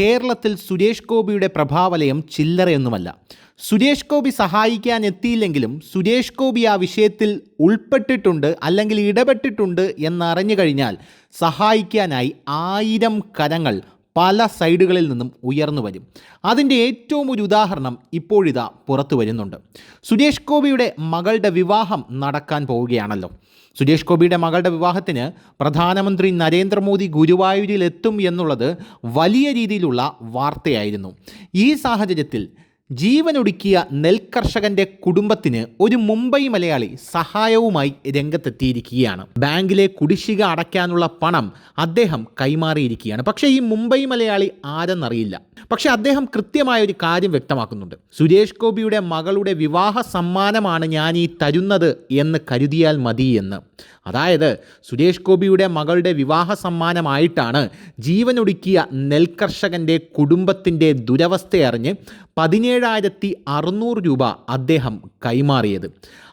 കേരളത്തിൽ സുരേഷ് ഗോപിയുടെ പ്രഭാവലയം ചില്ലറയൊന്നുമല്ല. സുരേഷ് ഗോപി സഹായിക്കാൻ എത്തിയില്ലെങ്കിലും സുരേഷ് ഗോപി ആ വിഷയത്തിൽ ഉൾപ്പെട്ടിട്ടുണ്ട് അല്ലെങ്കിൽ ഇടപെട്ടിട്ടുണ്ട് എന്നറിഞ്ഞു കഴിഞ്ഞാൽ സഹായിക്കാനായി ആയിരം കരങ്ങൾ പല സൈഡുകളിൽ നിന്നും ഉയർന്നു വരും. അതിന്റെ ഏറ്റവും ഒരു ഉദാഹരണം ഇപ്പോഴിതാ പുറത്തു വരുന്നുണ്ട്. സുരേഷ് ഗോപിയുടെ മകളുടെ വിവാഹം നടക്കാൻ പോവുകയാണല്ലോ. സുരേഷ് ഗോപിയുടെ മകളുടെ വിവാഹത്തിന് പ്രധാനമന്ത്രി നരേന്ദ്രമോദി ഗുരുവായൂരിൽ എത്തും എന്നുള്ളത് വലിയ രീതിയിലുള്ള വാർത്തയായിരുന്നു. ഈ സാഹചര്യത്തിൽ ജീവനൊടുക്കിയ നെൽകർഷകന്റെ കുടുംബത്തിന് ഒരു മുംബൈ മലയാളി സഹായവുമായി രംഗത്തെത്തിയിരിക്കുകയാണ്. ബാങ്കിലെ കുടിശ്ശിക അടയ്ക്കാനുള്ള പണം അദ്ദേഹം കൈമാറിയിരിക്കുകയാണ്. പക്ഷേ ഈ മുംബൈ മലയാളി ആരെന്നറിയില്ല. പക്ഷേ അദ്ദേഹം കൃത്യമായ ഒരു കാര്യം വ്യക്തമാക്കുന്നുണ്ട്. സുരേഷ് ഗോപിയുടെ മകളുടെ വിവാഹ സമ്മാനമാണ് ഞാൻ ഈ തരുന്നത് എന്ന് കരുതിയാൽ മതി എന്ന് അതായത് സുരേഷ് ഗോപിയുടെ മകളുടെ വിവാഹ സമ്മാനമായിട്ടാണ് ജീവനൊടുക്കിയ നെൽകർഷകന്റെ കുടുംബത്തിന്റെ ദുരവസ്ഥയറിഞ്ഞ് പതിനേഴായിരത്തി അറുന്നൂറ് രൂപ അദ്ദേഹം കൈമാറിയത്.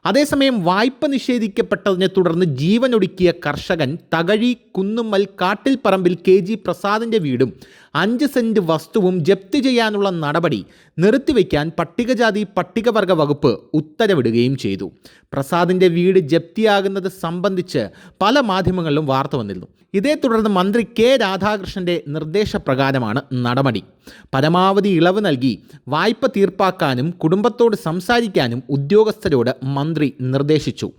അതേസമയം വായ്പ നിഷേധിക്കപ്പെട്ടതിനെ തുടർന്ന് ജീവനൊടുക്കിയ കർഷകൻ തകഴി കുന്നുമ്മൽ കാട്ടിൽപ്പറമ്പിൽ കെ ജി പ്രസാദിന്റെ വീടും അഞ്ച് സെന്റ് വസ്തുവും ജപ്തി ചെയ്യാനുള്ള നടപടി നിർത്തിവെക്കാൻ പട്ടികജാതി പട്ടികവർഗ വകുപ്പ് ഉത്തരവിടുകയും ചെയ്തു. പ്രസാദിന്റെ വീട് ജപ്തിയാകുന്നത് സംബന്ധിച്ച് പല മാധ്യമങ്ങളിലും വാർത്ത വന്നിരുന്നു. ഇതേ തുടർന്ന് മന്ത്രി കെ രാധാകൃഷ്ണന്റെ നിർദ്ദേശപ്രകാരമാണ് നടപടി. പരമാവധി ഇളവ് നൽകി വായ്പ തീർപ്പാക്കാനും കുടുംബത്തോട് സംസാരിക്കാനും ഉദ്യോഗസ്ഥരോട് മന്ത്രി നിർദ്ദേശിച്ചു.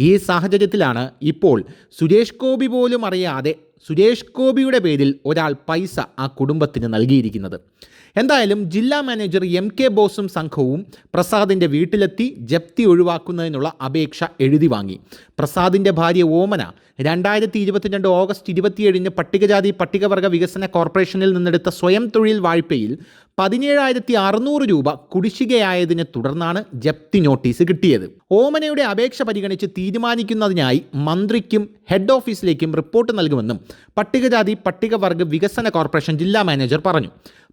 ഈ സാഹചര്യത്തിലാണ് ഇപ്പോൾ സുരേഷ് ഗോപി പോലും അറിയാതെ സുരേഷ് ഗോപിയുടെ പേരിൽ ഒരാൾ പൈസ ആ കുടുംബത്തിന് നൽകിയിരിക്കുന്നത്. എന്തായാലും ജില്ലാ മാനേജർ എം കെ ബോസും സംഘവും പ്രസാദിന്റെ വീട്ടിലെത്തി ജപ്തി ഒഴിവാക്കുന്നതിനുള്ള അപേക്ഷ എഴുതി വാങ്ങി. പ്രസാദിന്റെ ഭാര്യ ഓമന രണ്ടായിരത്തി ഇരുപത്തിരണ്ട് ഓഗസ്റ്റ് ഇരുപത്തിയേഴിന് പട്ടികജാതി പട്ടികവർഗ വികസന കോർപ്പറേഷനിൽ നിന്നെടുത്ത സ്വയം തൊഴിൽ വായ്പയിൽ പതിനേഴായിരത്തി അറുന്നൂറ് രൂപ കുടിശ്ശികയായതിനെ തുടർന്നാണ് ജപ്തി നോട്ടീസ് കിട്ടിയത്. ഓമനയുടെ അപേക്ഷ പരിഗണിച്ച് തീരുമാനിക്കുന്നതിനായി മന്ത്രിക്കും ഹെഡ് ഓഫീസിലേക്കും റിപ്പോർട്ട് നൽകുമെന്നും പട്ടികജാതി പട്ടികവർഗ വികസന കോർപ്പറേഷൻ ജില്ലാ മാനേജർ പറഞ്ഞു.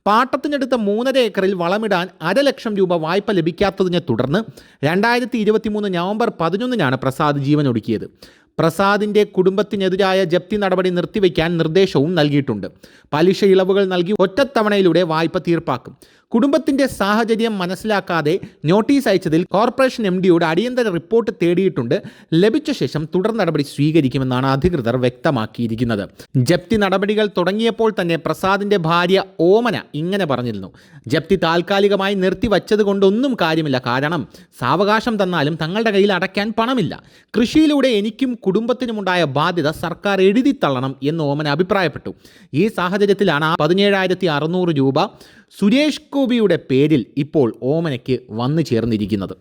പാട്ടത്തിനെടുത്ത മൂന്നര ഏക്കറിൽ വളമിടാൻ അരലക്ഷം രൂപ വായ്പ ലഭിക്കാത്തതിനെ തുടർന്ന് രണ്ടായിരത്തി ഇരുപത്തി മൂന്ന് നവംബർ പതിനൊന്നിനാണ് പ്രസാദ് ജീവനൊടുക്കിയത്. പ്രസാദിന്റെ കുടുംബത്തിനെതിരായ ജപ്തി നടപടി നിർത്തിവെക്കാൻ നിർദ്ദേശവും നൽകിയിട്ടുണ്ട്. പലിശ ഇളവുകൾ നൽകി ഒറ്റത്തവണയിലൂടെ വായ്പ തീർപ്പാക്കും. കുടുംബത്തിന്റെ സാഹചര്യം മനസ്സിലാക്കാതെ നോട്ടീസ് അയച്ചതിൽ കോർപ്പറേഷൻ എം ഡിയോട് അടിയന്തര റിപ്പോർട്ട് തേടിയിട്ടുണ്ട്. ലഭിച്ച ശേഷം തുടർ നടപടി സ്വീകരിക്കുമെന്നാണ് അധികൃതർ വ്യക്തമാക്കിയിരിക്കുന്നത്. ജപ്തി നടപടികൾ തുടങ്ങിയപ്പോൾ തന്നെ പ്രസാദിന്റെ ഭാര്യ ഓമന ഇങ്ങനെ പറഞ്ഞിരുന്നു. ജപ്തി താൽക്കാലികമായി നിർത്തിവച്ചത് കൊണ്ടൊന്നും കാര്യമില്ല. കാരണം സാവകാശം തന്നാലും തങ്ങളുടെ കയ്യിൽ അടയ്ക്കാൻ പണമില്ല. കൃഷിയിലൂടെ എനിക്കും കുടുംബത്തിനുമുണ്ടായ ബാധ്യത സർക്കാർ എഴുതി തള്ളണം എന്ന് ഓമന അഭിപ്രായപ്പെട്ടു. ഈ സാഹചര്യത്തിലാണ് പതിനേഴായിരത്തി അറുന്നൂറ് രൂപ സുരേഷ് ഗോപിയുടെ പേരിൽ ഇപ്പോൾ ഓമനയ്ക്ക് വന്നു ചേർന്നിരിക്കുന്നത്.